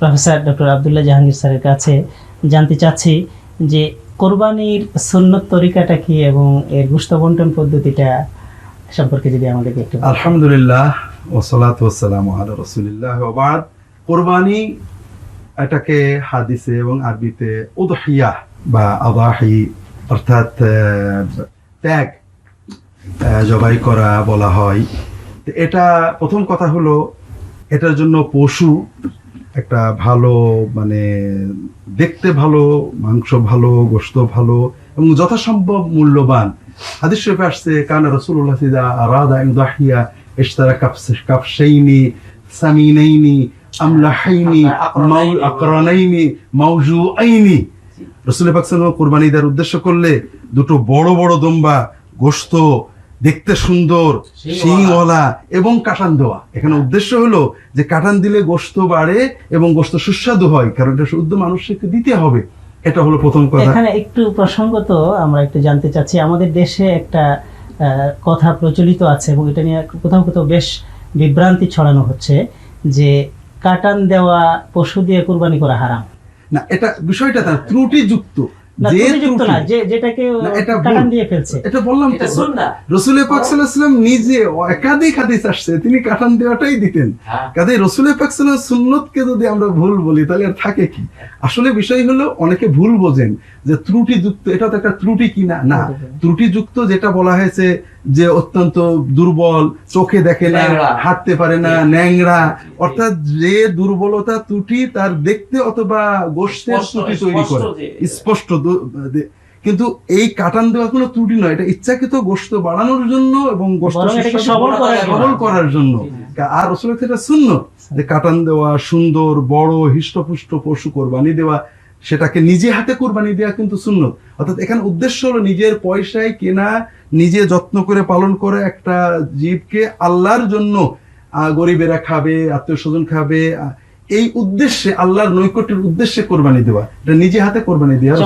Professor doctor Abdullah Jahangir স্যারের কাছে জানতে চাচ্ছি যে কোরবানির সুন্নত তরিকাটা কি এবং এর গুস্ত বন্টন পদ্ধতিটা সম্পর্কে যদি আমাদেরকে একটু। আলহামদুলিল্লাহ ওসালাত ওসালাম আলা রসুলিল্লাহ ওবাদ কোরবানি এটাকে হাদিসে এবং আরবিতে উদহিয়া বা আদাহি অর্থাৎ ত্যাগ জবাই করা বলা হয় এটা প্রথম কথা হলো, এটার জন্য পশু একটা ভালো মানে দেখতে ভালো মাংস ভালো গোশত ভালো এবং যথাসম্ভব মূল্যবান। হাদিস শরীফে আসছে কানা রাসূলুল্লাহ সিদা আরাদা আন দাহিয়া ইশতারা কাফস কাফশাইনি সামিনাইনি আমলাহাইনি মাউ আকরানাইনি মাউজুআইনি। রাসূল পাক সাল্লাল্লাহু কুরবানি দেওয়ার উদ্দেশ্য করলে দুটো বড় বড় দম্বা গোশত দেখতে সুন্দর শিংওয়ালা। এবং কাটান দেওয়া। এখানে উদ্দেশ্য হলো যে কাটান দিলে গোশত বাড়ে এবং গোশত সুস্বাদু হয় কারণ এটা শুদ্ধ মানুষকে দিতে হবে। এটা হলো প্রথম কথা। এখানে একটু প্রসঙ্গত আমরা একটু জানতে চাচ্ছি আমাদের দেশে একটা আহ, কথা প্রচলিত আছে এবং এটা নিয়ে কোথাও কোথাও বেশ বিভ্রান্তি ছড়ানো হচ্ছে যে কাটান দেওয়া পশু দিয়ে কোরবানি করা হারাম। না এটা বিষয়টা তার ত্রুটিযুক্ত। যে ত্রুটিযুক্ত না ত্রুটি- যে যেটাকে কাটান দিয়ে ফেলছে। এটা বললাম তো। সুন্নাহ। রসুল পাক সাল্লাল্লাহু আলাইহি ওয়াসাল্লাম নিজে একাধিক হাদিস আসছে তিনি কাটান দেওয়াটাই দিতেন। হ্যাঁ। কাজে রসুল পাক সাল্লাল্লাহু সুন্নতকে যদি আমরা ভুল বলি তাহলে আর থাকে কি? আসলে বিষয় হলো অনেকে ভুল বোঝেন যে ত্রুটিযুক্ত এটা তো একটা ত্রুটি কিনা? না। ত্রুটিযুক্ত যেটা বলা হয়েছে যে অত্যন্ত দুর্বল চোখে দেখে না হাঁটতে পারে না ন্যাংরা। অর্থাৎ যে দুর্বলতা ত্রুটি তার দেখতে অথবা গোষ্ঠের ত্রুটি তৈরি করে। স্পষ্ট কিন্তু এই কাটান দেওয়া কোনো ত্রুটি নয়। এটা ইচ্ছাকৃত গোষ্ঠ বাড়ানোর জন্য এবং এটাকে সবল করার জন্য। সবল করার জন্য। আর রসুলের ক্ষেত্রে শূন্য যে কাটান দেওয়া সুন্দর বড় হৃষ্টপুষ্ট পশু কোরবানি দেওয়া সেটাকে নিজে হাতে কোরবানি দেওয়া কিন্তু শূন্য অর্থাৎ এখানে উদ্দেশ্য হলো নিজের পয়সায় কেনা, নিজে যত্ন করে পালন করে একটা জীবকে আল্লাহর জন্য গরিবেরা খাবে আত্মীয় স্বজন খাবে এই উদ্দেশ্যে, আল্লাহর নৈকট্যের উদ্দেশ্যে কোরবানি দেওয়া। এটা নিজে হাতে কোরবানি দেওয়া।